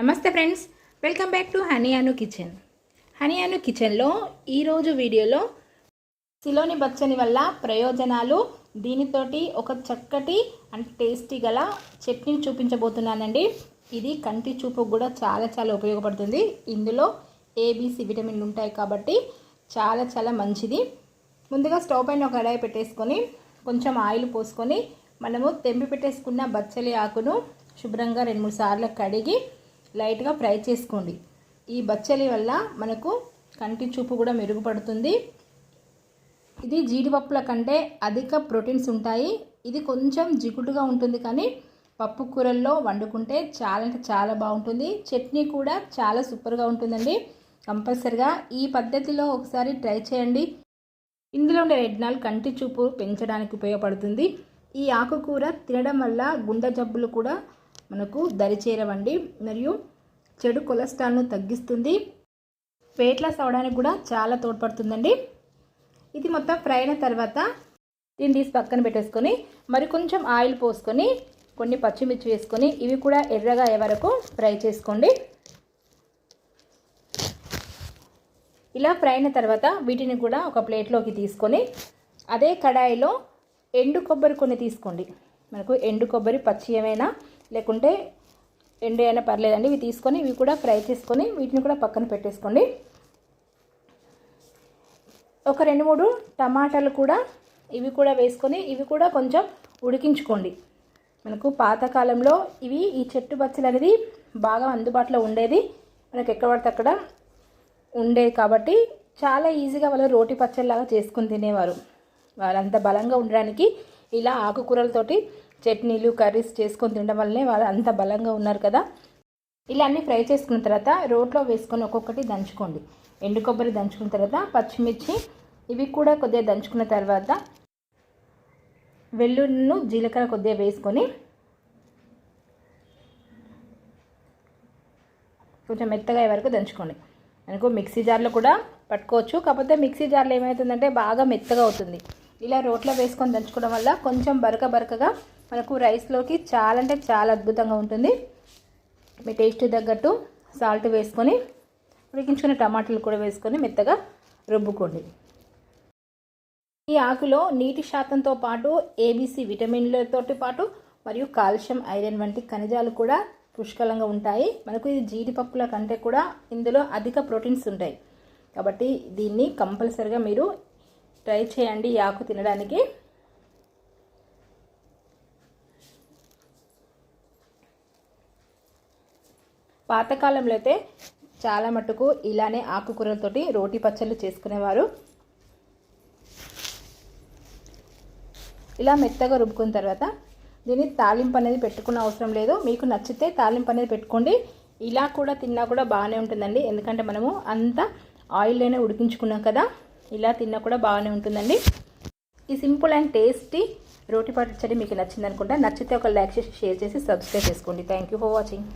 నమస్తే friends welcome back to Honey Anu Kitchen. Honey Anu కిచెన్లో ఈరోజు వీడియోలో సిలోని బచ్చని వల్ల ప్రయోజనాలు దీనితోటి ఒక చక్కటి అండ్ టేస్టీ గల చట్నీ చూపించబోతున్నానండి. ఇది కంటి చూపుకు కూడా చాలా చాలా ఉపయోగపడుతుంది. ఇందులో ఏబీసీ విటమిన్లు ఉంటాయి కాబట్టి చాలా చాలా మంచిది. ముందుగా స్టవ్ పైన ఒక కడాయి పెట్టేసుకొని కొంచెం ఆయిల్ పోసుకొని మనము తెంపి పెట్టేసుకున్న బచ్చలి ఆకును శుభ్రంగా రెండు మూడు సార్లు కడిగి లైట్గా ఫ్రై చేసుకోండి. ఈ బచ్చలి వల్ల మనకు కంటి చూపు కూడా మెరుగుపడుతుంది. ఇది జీడిపప్పుల కంటే అధిక ప్రోటీన్స్ ఉంటాయి. ఇది కొంచెం జిగుటుగా ఉంటుంది కానీ పప్పు కూరల్లో వండుకుంటే చాలా అంటే చాలా బాగుంటుంది. చట్నీ కూడా చాలా సూపర్గా ఉంటుందండి. కంపల్సరిగా ఈ పద్ధతిలో ఒకసారి ట్రై చేయండి. ఇందులో ఉండే రెడ్నాల్ కంటి చూపు పెంచడానికి ఉపయోగపడుతుంది. ఈ ఆకుకూర తినడం వల్ల గుండె జబ్బులు కూడా మనకు దరిచేరవండి. మరియు చెడు కొలెస్ట్రాల్ను తగ్గిస్తుంది. వెయిట్ లాస్ అవడానికి కూడా చాలా తోడ్పడుతుందండి. ఇది మొత్తం ఫ్రై అయిన తర్వాత దీన్ని తీసి పక్కన పెట్టేసుకొని మరి కొంచెం ఆయిల్ పోసుకొని కొన్ని పచ్చిమిర్చి వేసుకొని ఇవి కూడా ఎర్రగా అయ్యే వరకు ఫ్రై చేసుకోండి. ఇలా ఫ్రై అయిన తర్వాత వీటిని కూడా ఒక ప్లేట్లోకి తీసుకొని అదే కడాయిలో ఎండు కొబ్బరి కొన్ని తీసుకోండి. మనకు ఎండు కొబ్బరి పచ్చి ఏమైనా లేకుంటే ఎండు అయినా పర్లేదండి. ఇవి తీసుకొని ఇవి కూడా ఫ్రై చేసుకొని వీటిని కూడా పక్కన పెట్టేసుకోండి. ఒక రెండు మూడు టమాటాలు కూడా ఇవి కూడా వేసుకొని ఇవి కూడా కొంచెం ఉడికించుకోండి. మనకు పాతకాలంలో ఇవి ఈ చెట్టు బచ్చలు అనేది బాగా అందుబాటులో ఉండేది. మనకు ఎక్కడ పడితే అక్కడ ఉండేది కాబట్టి చాలా ఈజీగా వాళ్ళు రోటి పచ్చళ్ళలాగా చేసుకుని తినేవారు. వాళ్ళంత బలంగా ఉండడానికి ఇలా ఆకుకూరలతోటి చట్నీలు కర్రీస్ చేసుకొని తినడం వల్లనే వాళ్ళు అంత బలంగా ఉన్నారు కదా. ఇలా అన్నీ ఫ్రై చేసుకున్న తర్వాత రోట్లో వేసుకొని ఒక్కొక్కటి దంచుకోండి. ఎండు కొబ్బరి దంచుకున్న తర్వాత పచ్చిమిర్చి ఇవి కూడా కొద్దిగా దంచుకున్న తర్వాత వెల్లుల్లిను జీలకర్ర కొద్దిగా వేసుకొని కొంచెం మెత్తగా అయ్యే వరకు దంచుకోండి. అనుకో మిక్సీ జార్లో కూడా పట్టుకోవచ్చు. కాకపోతే మిక్సీ జార్లో ఏమవుతుందంటే బాగా మెత్తగా అవుతుంది. ఇలా రోట్లో వేసుకొని దంచుకోవడం వల్ల కొంచెం బరక బరకగా మనకు రైస్లోకి చాలా అంటే చాలా అద్భుతంగా ఉంటుంది. మీ టేస్ట్ తగ్గట్టు సాల్ట్ వేసుకొని ఉడికించుకున్న టమాటాలు కూడా వేసుకొని మెత్తగా రుబ్బుకోండి. ఈ ఆకులో నీటి శాతంతో పాటు ఏబీసీ విటమిన్లతో పాటు మరియు కాల్షియం ఐరన్ వంటి ఖనిజాలు కూడా పుష్కలంగా ఉంటాయి. మనకు ఇది జీడిపప్పుల కంటే కూడా ఇందులో అధిక ప్రోటీన్స్ ఉంటాయి. కాబట్టి దీన్ని కంపల్సరిగా మీరు ట్రై చేయండి ఈ ఆకు తినడానికి. పాతకాలంలో అయితే చాలా మటుకు ఇలానే ఆకుకూరలతోటి రోటి పచ్చళ్ళు చేసుకునేవారు. ఇలా మెత్తగా రుబ్బుకున్న తర్వాత దీన్ని తాలింపు అనేది పెట్టుకున్న అవసరం లేదు. మీకు నచ్చితే తాలింపు అనేది పెట్టుకోండి. ఇలా కూడా తిన్నా కూడా బాగానే ఉంటుందండి. ఎందుకంటే మనము అంత ఆయిల్లోనే ఉడికించుకున్నాం కదా. ఇలా తిన్నా కూడా బాగానే ఉంటుందండి. ఈ సింపుల్ అండ్ టేస్టీ రోటి పచ్చడి మీకు నచ్చింది అనుకుంటా నచ్చితే ఒక లైక్ చేసి షేర్ చేసి సబ్స్క్రైబ్ చేసుకోండి. Thank you for watching